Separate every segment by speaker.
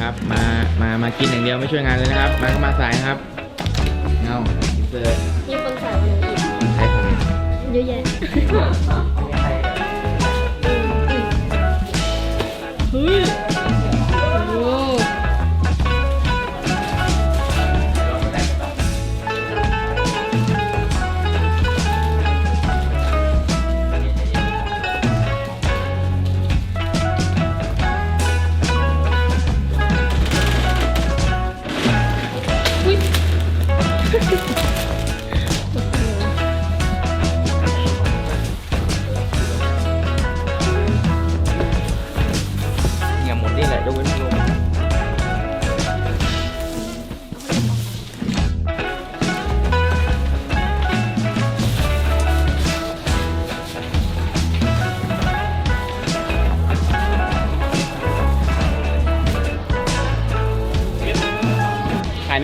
Speaker 1: นะครับ มามามากินอย่างเดียวไม่ช่วยงานเลยนะครับ มาก็มาสายนะครับเงาอินเสิร์ต
Speaker 2: มีคนใส่วันนี้อีก
Speaker 1: ใช้ผม
Speaker 2: เยอะแยะ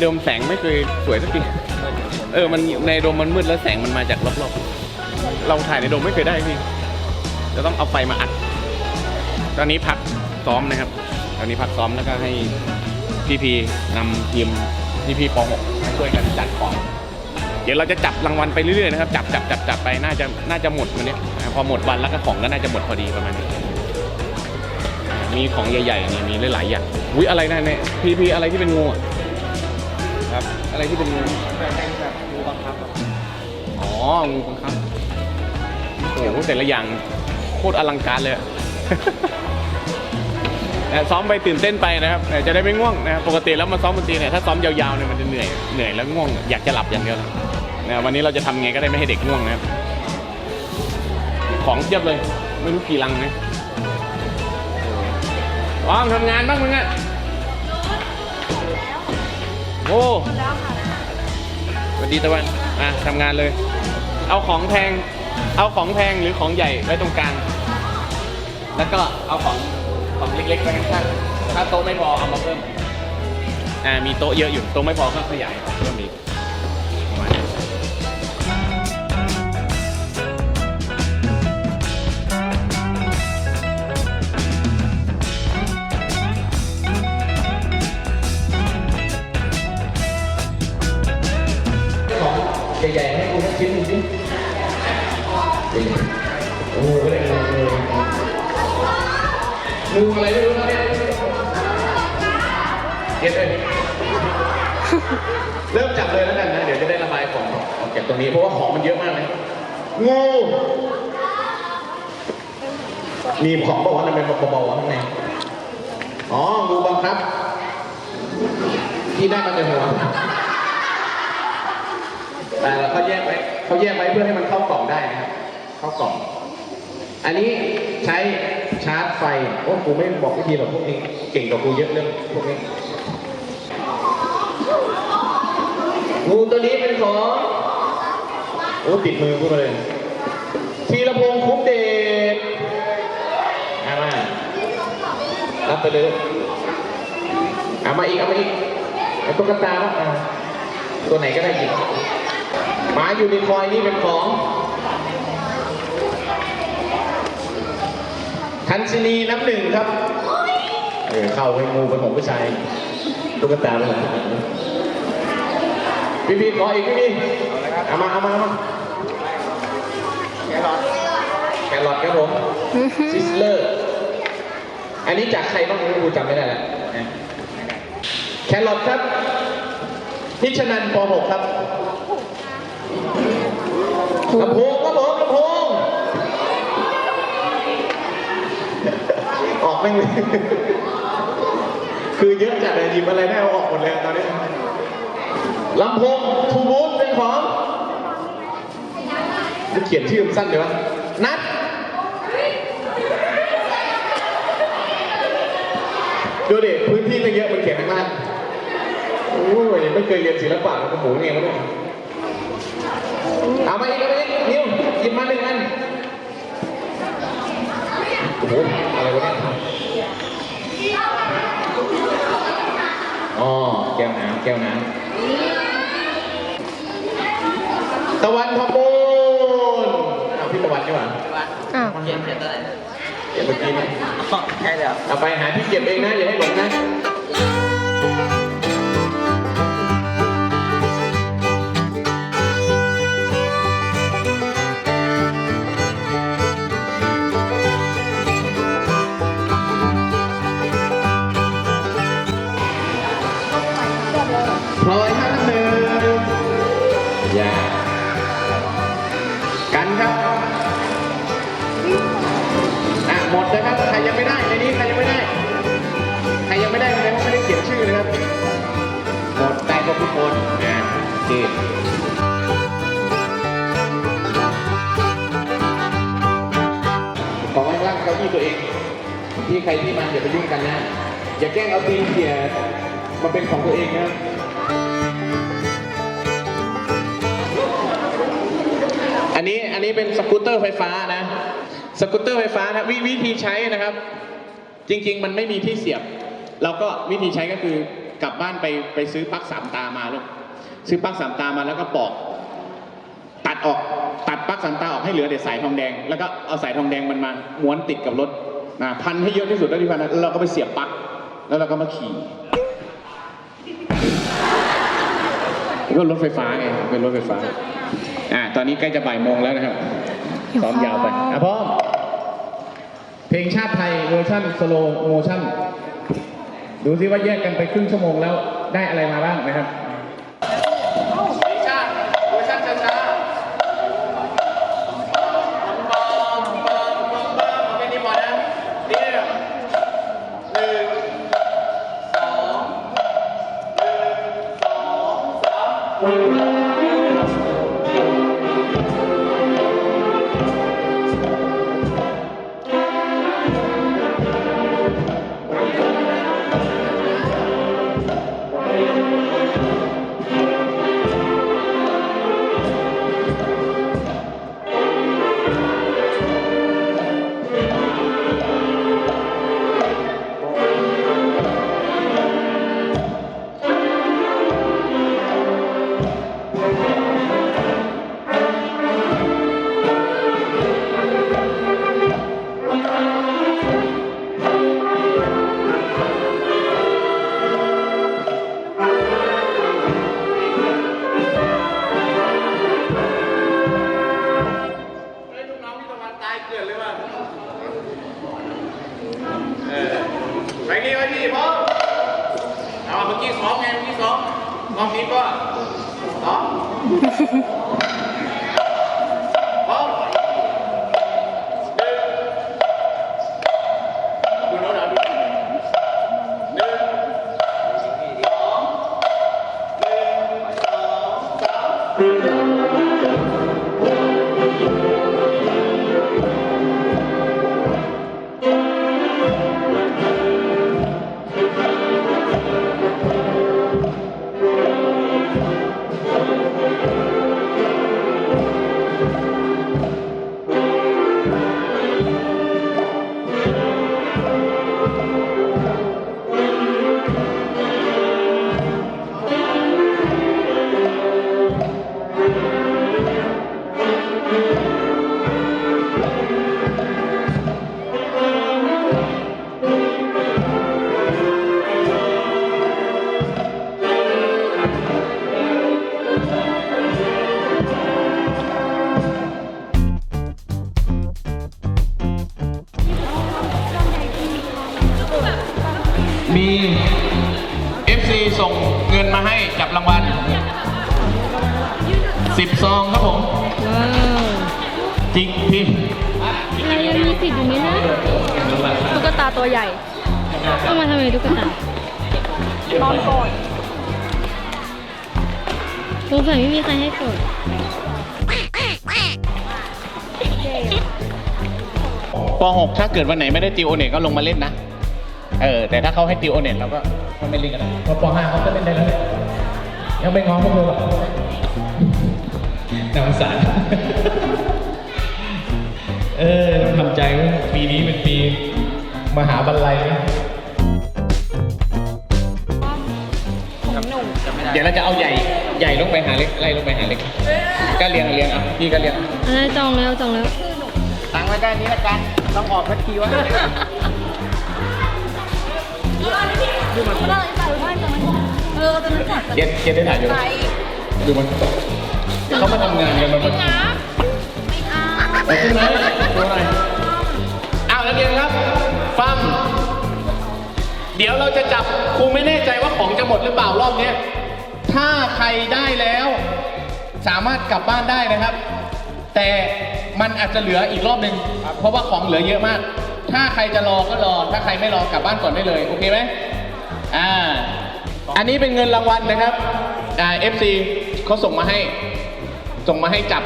Speaker 2: โด
Speaker 1: มแสงไม่เคยสวยสักทีเออมันในโดมมันมืดแล้วแสงมันมาจากรอบๆเราถ่ายในโดมไม่เคยได้พี่จะต้องเอาไฟมาอัด ตอนนี้พักซ้อมนะครับ ตอนนี้พักซ้อมแล้วก็ให้พี่พีนำทีมพี่พีป .6 มาช่วยกันจัดของเดี๋ยวเราจะจับรางวัลไปเรื่อยๆนะครับจับจับจับจับไปน่าจะน่าจะหมดวันนี้พอหมดวันแล้วก็ของก็น่าจะหมดพอดีประมาณนี้มีของใหญ่ๆนี่มีหลายๆอย่างอุ้ยอะไรนะเนี่ยพีพีอะไรที่เป็นงูอะ อะไรที่เป็นงู
Speaker 3: แบบงูบังคับ
Speaker 1: อ๋องูบังคับโอ้โหแต่ละอย่างโคตรอลังการเลยอะแต่ซ้อมไปตื่นเต้นไปนะครับแต่จะได้ไม่ง่วงนะครับปกติแล้วมาซ้อมดนตรีเนี่ยถ้าซ้อมยาวๆเนี่ยมันจะเหนื่อยเหนื่อยแล้วง่วงอยากจะหลับอย่างเดียวเลยนะครับวันนี้เราจะทำไงก็ได้ไม่ให้เด็กง่วงนะครับ ของเทียบเลยไม่รู้กี่ลังนะว้างทำงานบ้างมึงอะ โอ้สวัสดีตะวัน อะทำงานเลย เอาของแพง เอาของแพงหรือของใหญ่ไว้ตรงกลาง แล้วก็เอาของของเล็กๆไว้ข้างๆถ้าโต๊ะไม่พอเอามาเพิ่ม อ่า มีโต๊ะเยอะอยู่ โต๊ะไม่พอก็ขยายเพิ่มอีก งูอะไรไม่รู้นะเนี่ยเก็บเลยเริ่มจับเลยแล้วกันนะ เดี๋ยวจะได้ระบายของออกจากตรงนี้เพราะว่าของมันเยอะมากเลยงูมีของบอกว่ามันเป็นเบาๆข้างในอ๋อ งูบังคับ ที่ได้มาจากหัวแต่เราเขาแยกไว้เขาแยกไว้เพื่อให้มันเข้ากล่องได้นะครับ เข้ากล่อง อันนี้ใช้ชาร์จไฟโอ้กูไม่บอกวิธีหรอกพวกนี้เก่งกว่ากูเยอะเรื่องพวกนี้งูตัวนี้เป็นของโอ้ติดมือพูดมาเลยธีรพงษ์คุ้มเดชเอามารับไปเลยเอามาอีกเอามาอีกเอาตุ๊กตาแล้วอะตัวไหนก็ได้หยิบหมาอยู่ในคอร์นนี่เป็นของ ทันชินีน้ำหนึ่งครับเออเข้าให้งูเป็นของผู้ชายตุ๊กตาเป็นของผู้หญิงพี่พี่ขออีกพี่พี่เอามาเอามาเอามา
Speaker 3: แครอท
Speaker 1: แครอทครับผมซิสเลอร์อันนี้จากใครบ้างไม่รู้จำไม่ได้แล้วแครอทครับพิชนันป .6 ครับลำโพงครับผมลำโพงออก ไม่เลยคือเยอะจัดเลยหยิบอะไรได้เอาออกหมดเลยตอนนี้ลำโพงทูบูธเป็นของจะเขียนชื่อมันสั้นเดี๋ยวะนัดดูดิพื้นที่ไม่เยอะมันเขียนข้างล่างโอ้ยไม่เคยเรียนศิลปะมันก็หมูเองวะเนี่ยเอามาอีกเอามาอีกนิ้วหยิบมาหนึ่งอัน โอ้โหอะไรวะเนี่ยอ๋อแก้วน้ำแก้วน้ำตะวันพบูนเอาพี่ตะวันดีกว่า
Speaker 2: อ้าว
Speaker 3: เขียนเขียนตัวไหน
Speaker 1: เก็บเมื่อกี้นี่
Speaker 3: ใช่แล้ว
Speaker 1: เอาไปหาที่เก็บเองนะอย่าให้หลงนะ ตัวเองที่ใครที่มันอย่าไปยุ่งกันนะ อย่าแกล้งเอาตีนเขี่ยมาเป็นของตัวเองนะอันนี้อันนี้เป็นสกูตเตอร์ไฟฟ้านะ สกูตเตอร์ไฟฟ้านะววิธีใช้นะครับ จริง ๆ มันไม่มีที่เสียบ เราก็วิธีใช้ก็คือกลับบ้านไปไปซื้อปลั๊กสามตามาลูกซื้อปลั๊กสามตามาแล้วก็ปอก ตัดออก ปลั๊กสามตาออกให้เหลือแต่สายทองแดง แล้วก็เอาสายทองแดงมันมาม้วนติดกับรถนะพันให้เยอะที่สุดเท่าที่พันได้แล้วเราก็ไปเสียบปลั๊กแล้วเราก็มาขี่ก็รถไฟฟ้าไงเป็นรถไฟฟ้าอ่าตอนนี้ใกล้จะบ่ายโมงแล้วนะครับซ้อมยาวไปอะพร้อมเพลงชาติไทยเวอร์ชันสโลโมชั่นดูซิว่าแยกกันไปครึ่งชั่วโมงแล้วได้อะไรมาบ้างนะครับ สา มี FC ส่งเงินมาให้จับรางวัลสิบซองครับผม
Speaker 2: ว้าว
Speaker 1: จริงพี่
Speaker 2: อะยังมีสิทธิ์อยู่นี่นะตุ๊กตาตัวใหญ่เอามาทำไมตุ๊กตาตอนก่อนสงสัยไม่มีใครให้กด
Speaker 1: ป .6 ถ้าเกิดวันไหนไม่ได้ติวโอเน็ตก็ลงมาเล่นนะ เออแต่ถ้าเขาให้ติวโอเน็ตเราก็ก็ไม่เล่นกันแล้วเพราะป .5 เขาก็เล่นได้แล้วเนี่ยยังไม่ง้อพวกเราหรอกน่าสงสารเออต้องทำใจว่าปีนี้เป็นปีมหาบันไลนะเดี๋ยวเราจะเอาใหญ่ใหญ่ลงไปหาเล็กไล่ลงไปหาเล็ก ก็เรียงเรียงอะพี่ก็เรียง
Speaker 2: อันนั้นจองแล้วจองแล้ว
Speaker 1: ตั้งไว้ได้นี้ละกัน ต้องออกสักทีวะ เจ็ดเจ็ดได้ถ่ายอยู่ดูมันเขามาทำงานกันมันมันเอาขึ้นไหมดูหน่อยอ้าวนักเรียนครับ ฟัง เดี๋ยวเราจะจับครูไม่แน่ใจว่าของจะหมดหรือเปล่ารอบเนี้ยถ้าใครได้แล้ว สามารถกลับบ้านได้นะครับ แต่มันอาจจะเหลืออีกรอบหนึ่งเพราะว่าของเหลือเยอะมาก ถ้าใครจะรอก็รอ ถ้าใครไม่รอกลับบ้านก่อนได้เลย โอเคไหมอ่า อันนี้เป็นเงินรางวัลนะครับ อ่า FC เขาส่งมาให้ ส่งมาให้จับ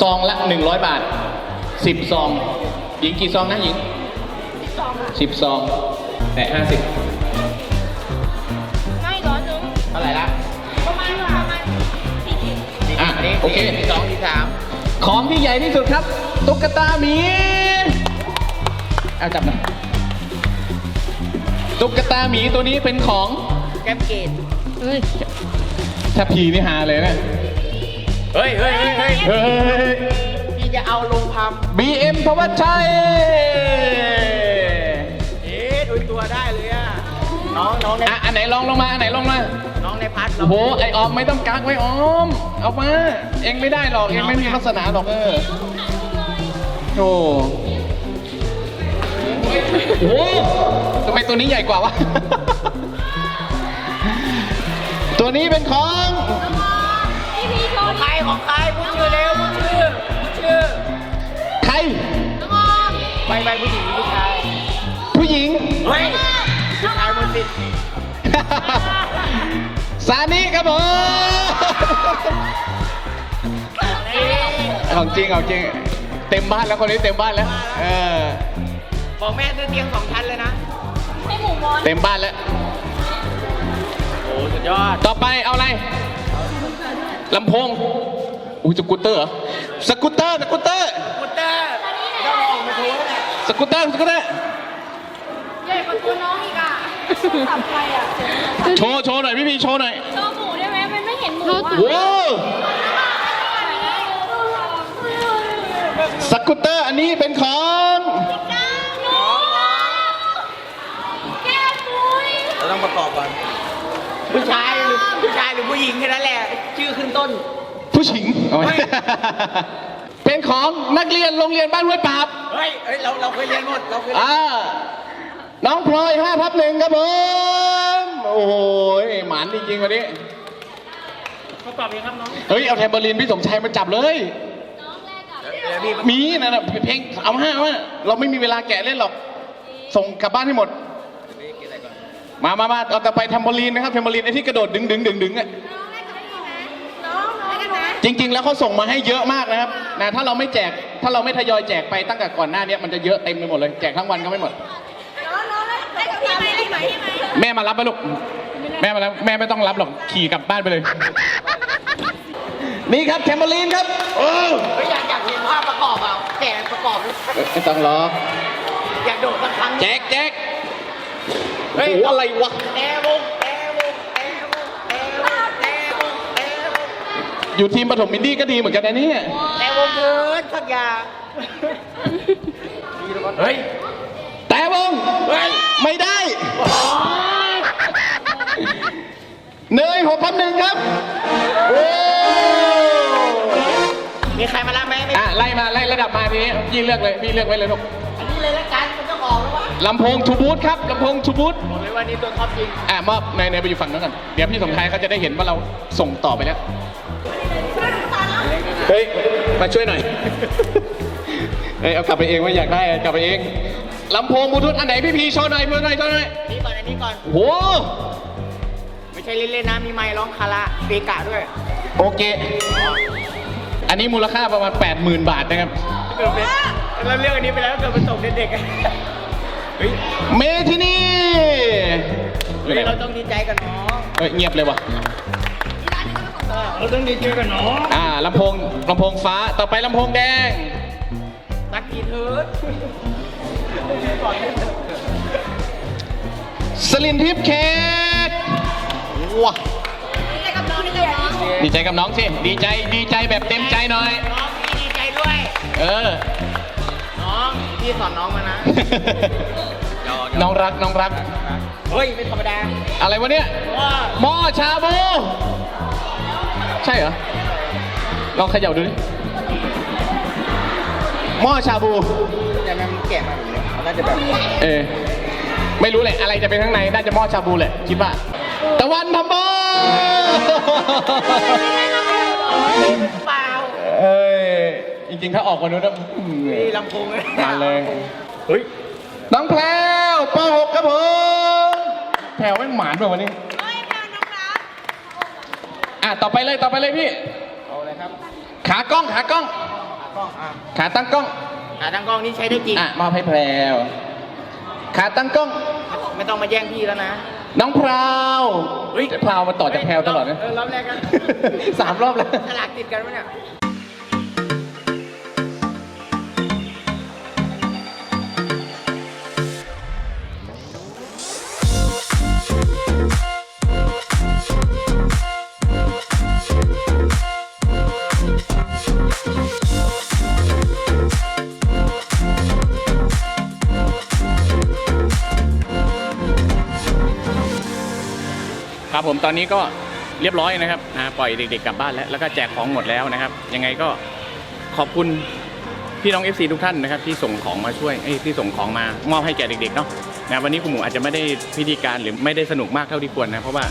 Speaker 1: ซองละ 100 บาท 10 ซอง หญิงกี่ซองนะหญิง 10 ซอง แต่ 50
Speaker 2: ไม่ร้อนนึง
Speaker 3: เท่าไหร่ละ
Speaker 2: ประ
Speaker 1: อะ
Speaker 3: อันนี้
Speaker 1: โอเค
Speaker 3: ที่สองที่สาม
Speaker 1: ของที่ใหญ่ที่สุดครับ ตุ๊กตาหมีเอาจับหนะตุ๊กตาหมีตัวนี้เป็นของ
Speaker 3: แก้มเกต
Speaker 2: เฮ้ย
Speaker 1: ถ้าพีนี่หาเลยนะ
Speaker 3: เฮ้ยเฮ้ยเฮ้ยเฮ้ย
Speaker 1: เฮ้ย
Speaker 3: พี่จะเอาลงพัม
Speaker 1: BM พวัชชัย
Speaker 3: น้องน้องใน
Speaker 1: อะอันไหนลองลงมาอันไหนลงมา
Speaker 3: น้องในพัดเรา
Speaker 1: โอ้โหไอออมไม่ต้องกักไว้ออม เอามาเองไม่ได้หรอกเองไม่มีลักษณะหรอกเออโอ้โหทำไมตัวนี้ใหญ่กว่าวะ ตัวนี้เป็นของ
Speaker 2: พี่พีช
Speaker 3: ของ
Speaker 2: น
Speaker 3: ใครของใครพูดชื่อเร็วพูดชื่อพูดชื่อ
Speaker 1: ใคร
Speaker 2: น้องออม
Speaker 3: ไปไปผู้หญิงผู้ชาย
Speaker 1: ผู้หญิง
Speaker 3: เฮ้ย ผู้ชายมันติด
Speaker 1: ซานิครับผมของจริงของจริง เต็มบ้านแล้วคนนี้เต็มบ้านแล้ว เออ
Speaker 3: บอกแม่ซื้อเตียงสองชั้นเลยนะ
Speaker 2: ให้หมูมอน
Speaker 1: เต็มบ้านแล้ว
Speaker 3: โอ้สุดยอด
Speaker 1: ต่อไปเอาอะไรลำโพง อุ้ยสกูตเตอร์เหรอ สกูตเตอร์ สกูตเตอร์
Speaker 3: พุตเตอร์ต้องออกมาโชว์แล้วแหละ
Speaker 1: สกูตเตอร์ สกูตเตอร์
Speaker 2: ใหญ่กว่าตัวน้องอีกอะ สับใครอะ
Speaker 1: โชว์โชว์หน่อยพี่พีโชว์หน่อย
Speaker 2: โชว์หมูได้ไหมมันไม่เห็นหมูอะ
Speaker 1: โว้วสกูตเตอร์อันนี้เป็นของ
Speaker 2: แก้ปุ้ย
Speaker 3: เราต้องประกอบก่อนผู้ชายหรือผู้ชายหรือผู้หญิงแค่นั้นแหละ ชื่อขึ้นต้น
Speaker 1: ผู้หญิงเอาไว้
Speaker 3: เฮ้ย
Speaker 1: เป็นของนักเรียนโรงเรียนบ้านห้วยปราบ
Speaker 3: เฮ้ยเฮ้ยเราเราเคยเรียนหมดเราเคยเรียน
Speaker 1: อ่า น้องพลอยห้าทับหนึ่งครับผมโอ้โหหมานจริงๆวันนี้
Speaker 3: เขาตอบยังครับน้อง
Speaker 1: เฮ้ยเอาแทมเบอรีนพี่สมชายมาจับเลย
Speaker 3: เดี๋ยวพี่
Speaker 1: มีนะนะเพลงเอาห้าว่าเราไม่มีเวลาแกะเล่นหรอก ส่งกลับบ้านให้หมด มามามาเอาต่อไปแทมโบลีนนะครับแทมโบลีนไอ้ที่กระโดดดึงดึงดึงดึงอะ
Speaker 2: น้องน้องกันนะ
Speaker 1: จริง ๆ แล้วเขาส่งมาให้เยอะมากนะครับนะถ้าเราไม่แจกถ้าเราไม่ทยอยแจกไปตั้งแต่ก่อนหน้านี้มันจะเยอะเต็มไปหมดเลยแจกทั้งวันก็ไม่หมด แม่มารับไหมลูก แม่มารับแม่ไม่ต้องรับหรอก ขี่กลับบ้านไปเลย นี่ครับแทมโบลีนครับโอ้
Speaker 3: เฮ้ยอยากอยากเห็นภาพประกอบอะแกะประกอบ
Speaker 1: เอ้ยไม่ต้องรอ
Speaker 3: อยากโดดสักครั้ง
Speaker 1: แจกแจกเฮ้ยอะไรวะ
Speaker 3: แต่วงแต่วงแต่วงแต่วงแต่วงแต่วง
Speaker 1: อยู่ทีมปฐมอินดี้ก็ดีเหมือนกันนะเนี่ย
Speaker 3: แต่วงเกินสักอย่างเฮ้ย
Speaker 1: แต่ วง
Speaker 3: เฮ้ย
Speaker 1: ไม่ได้ เนยหกพันหนึ่งครับโอ้
Speaker 3: มีใครมารับไหมไม่
Speaker 1: อะไล่มาไล่ระดับมาทีนี้พี่เลือกเลยพี่เลือกไว้เลยลูก
Speaker 3: อันนี้เลยละกันมันต้องออกแล้ววะ
Speaker 1: ลำโพงทูบูธครับลำโพงทูบูธ
Speaker 3: บอกเลยว่านี่ตัวท็อปจริง
Speaker 1: อะมอบเนยเนยไปอยู่ฝั่งนั้นก่อนเดี๋ยวพี่สมชายเขาจะได้เห็นว่าเราส่งต่อไปแล้วเฮ้ยมาช่วยหน่อยเฮ้ยเอากลับไปเองว่าอยากได้เอากลับไปเอง ลำโพงบลูทูธอันไหนพี่พีโชว์หน่อยเพื่อนหน่อยโชว์หน่อย
Speaker 3: นี่ก่อนอันนี้ก่อน
Speaker 1: โอ้โห
Speaker 3: ไม่ใช่เล่นๆนะ มีไมค์ร้องคาราเบกะด้วย
Speaker 1: โอเค อันนี้มูลค่าประมาณ 80,000 บาทนะครับ
Speaker 3: เกิดเป็นเราเรียกอันนี้ไปแล้วเกิดเป็นตกเด็กๆอะเฮ้ย
Speaker 1: เมทินีอยู่ไหน
Speaker 3: เรา
Speaker 1: วะ
Speaker 3: ต้องดีใจกับน้อง
Speaker 1: เฮ้ยเงียบเลยวะ
Speaker 3: เราต้องดีใจกับน้อง
Speaker 1: อ่าลำโพงลำโพงฟ้าต่อไปลำโพงแดง
Speaker 3: สักกี่เทิร์ด
Speaker 1: สลินทิพย์เคสว้า
Speaker 2: ได้กับน้องได้กับน้อง
Speaker 1: ดีใจกับน้องสิ ดีใจ ดีใจแบบเต็มใจหน่อย
Speaker 3: น้องพี่ดีใจด้วย
Speaker 1: เออ
Speaker 3: น้อง พี่สอนน้องมานะ
Speaker 1: น้องรัก น้องรัก
Speaker 3: เฮ้ย ไม่ธรรมดา
Speaker 1: อะไรวะเนี่ย
Speaker 3: ว่า
Speaker 1: หม้อชาบู ใช่เหรอ ลองเขย่าดูดิ หม้อชาบู
Speaker 3: แต่มันแกะมาแบบนี้ มันน่าจะแบบ
Speaker 1: เออไม่รู้แหละอะไรจะเป็นข้างในน่าจะหม้อชาบูแหละคิดว่า
Speaker 2: โอ้
Speaker 1: ตะวันทำบ้า
Speaker 3: เปล่า
Speaker 1: เอ้ยจริงๆถ้าออกกว่านู้นนะ
Speaker 3: นี่ลำโพงเลย
Speaker 1: มาเลยเฮ้ยน้องแพรวป .6 ครับผมแพรวแม่งหมานแบบวันนี้อะต่อไปเลยต่อไปเลยพี่
Speaker 3: เอาเลยครับ
Speaker 1: ขากล้องขากล้อง
Speaker 3: กล้องอะ
Speaker 1: ขาตั้งกล้อง
Speaker 3: อะทางกล้องนี่ใช้ได้จริง
Speaker 1: อะมอบให้แพรวขาตั้งกล้อง
Speaker 3: ไม่ต้องมาแย่งพี่แล้วนะ
Speaker 1: น้องพราวเฮ้ย พราวมาต่อจากแพรวตลอดนะ
Speaker 3: เออรอบแรกกัน
Speaker 1: สามรอบแล้ว
Speaker 3: ฉลากติดกันวะเนี่ย
Speaker 1: ครับผมตอนนี้ก็เรียบร้อยนะครับนะปล่อยเด็กๆกลับบ้านแล้วแล้วก็แจกของหมดแล้วนะครับ ยังไงก็ขอบคุณพี่น้อง FC ทุกท่านนะครับที่ส่งของมาช่วยเอ้ที่ส่งของมามอบให้แก่เด็กๆเนาะนะวันนี้คุณหมูอาจจะไม่ได้พิธีการหรือไม่ได้สนุกมากเท่าที่ควรนะเพราะว่า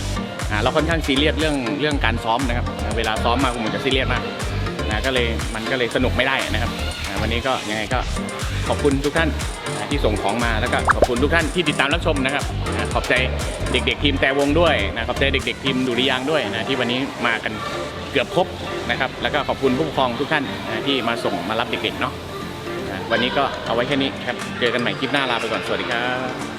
Speaker 1: เราค่อนข้างซีเรียสเรื่องเรื่องการซ้อมนะครับ เวลาซ้อมมาคุณหมูจะซีเรียสมากนะก็เลยมันก็เลยสนุกไม่ได้นะครับนะวันนี้ก็ยังไงก็ ขอบคุณทุกท่านที่ส่งของมาแล้วก็ขอบคุณทุกท่านที่ติดตามรับชมนะครับขอบใจเด็กๆ ทีมแต่วงด้วยนะขอบใจเด็ก ๆ ทีมดุริยางด้วยนะที่วันนี้มากันเกือบครบนะครับ แล้วก็ขอบคุณผู้ปกครองทุกท่านนะที่มาส่งมารับเด็กๆเนาะวันนี้ก็เอาไว้แค่นี้ครับเจอกันใหม่คลิปหน้าลาไปก่อนสวัสดีครับ